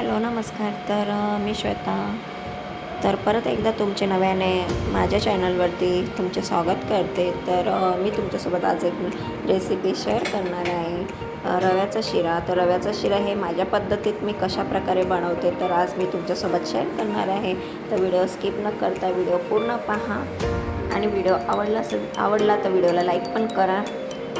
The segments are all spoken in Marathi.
हॅलो नमस्कार. तर मी श्वेता. तर परत एकदा तुमचे नव्याने माझ्या चॅनलवरती तुमचे स्वागत करते. तर मी तुमच्यासोबत आज एक रेसिपी शेअर करणार आहे. रव्याचा शिरा. तर रव्याचा शिरा हे माझ्या पद्धतीत मी कशा प्रकारे बनवते तर आज मी तुमच्यासोबत शेअर करणार आहे. तर व्हिडिओ स्किप न करता व्हिडिओ पूर्ण पहा. आणि व्हिडिओ आवडला असेल आवडला तर व्हिडिओला लाईक पण करा.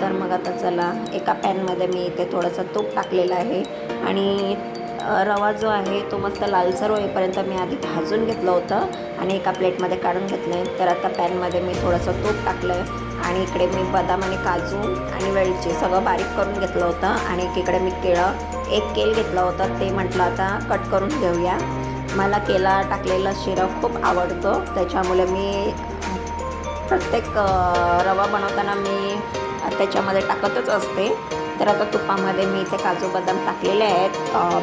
तर मग आता चला एका पॅनमध्ये मी इथे थोडंसं तूप टाकलेलं आहे. आणि रवा जो आहे तो मस्त लालसर होईपर्यंत मी आधी भाजून घेतलं होतं आणि एका प्लेटमध्ये काढून घेतलं आहे. तर आता पॅनमध्ये मी थोडंसं तूप टाकलं आहे आणि इकडे मी बदाम आणि काजू आणि वेलची सगळं बारीक करून घेतलं होतं आणि एकीकडे मी केळं एक केल घेतलं होतं ते म्हटलं आता कट करून घेऊया. मला केला टाकलेला शिरा खूप आवडतो त्याच्यामुळे मी प्रत्येक रवा बनवताना मी त्याच्यामध्ये टाकतच असते. तर आता तुपामध्ये मी इथे काजू बदाम टाकलेले आहेत.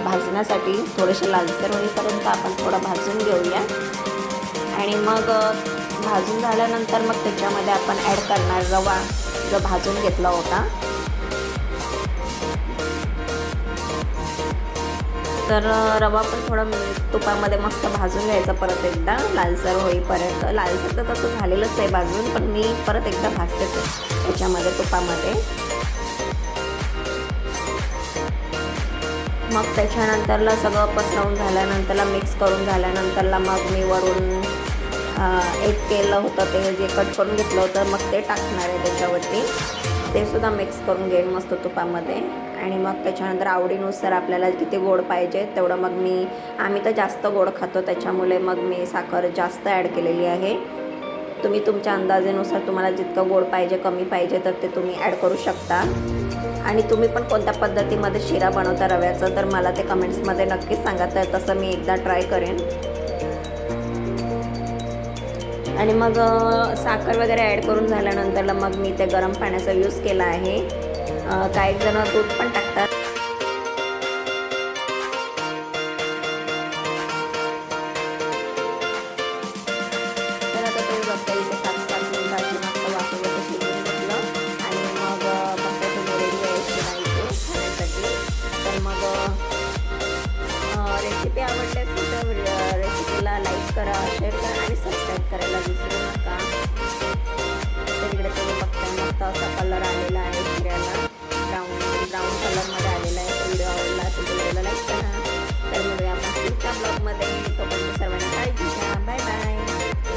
भाजण्यासाठी थोडेसे लालसर होईपर्यंत आपण थोडं भाजून घेऊया. आणि मग भाजून झाल्यानंतर मग त्याच्यामध्ये आपण ॲड करणार रवा जो भाजून घेतला होता. तर रवा पण थोडा मी तुपामध्ये मस्त भाजून घ्यायचा परत एकदा. लालसर होईपर्यंत लालसर तर तसं झालेलंच आहे भाजून पण मी परत एकदा भाजते त्याच्यामध्ये तुपामध्ये. मग त्याच्यानंतरला सगळं पसरवून झाल्यानंतरला मिक्स करून झाल्यानंतरला मग मी वरून एक केलं होतं ते जे कट करून घेतलं होतं मग ते टाकणार आहे त्याच्यावरती. ते सुद्धा मिक्स करून घेईन मस्त तुपामध्ये. आणि मग त्याच्यानंतर आवडीनुसार आपल्याला किती गोड पाहिजे तेवढं मग मी आम्ही तर जास्त गोड खातो त्याच्यामुळे मग मी साखर जास्त ॲड केलेली आहे. तुम्ही तुमच्या अंदाजेनुसार तुम्हाला जितकं गोड पाहिजे कमी पाहिजे तर ते तुम्ही ॲड करू शकता. आणि तुम्ही पण कोणत्या पद्धतीमध्ये शिरा बनवता रव्याचं तर मला ते कमेंट्समध्ये नक्कीच सांगा. तर तसं मी एकदा ट्राय करेन. आणि मग साखर वगैरे ॲड करून झाल्यानंतरला मग मी ते गरम पाण्याचा यूज केला आहे. काही जण दूध पण टाकतात. रेसिपी आवडली असेल तर रेसिपीला लाईक करा शेअर करा आणि सबस्क्राईब करायला विसरू नका. तर इकडे तुम्ही बघता मस्त असा कलर आलेला आहे फिरायला ब्राऊन ब्राऊन कलरमध्ये आलेला आहे. व्हिडिओ आवडला तर व्हिडिओला लाईक करा. तर मिळूया आपण पुढच्या ब्लॉगमध्ये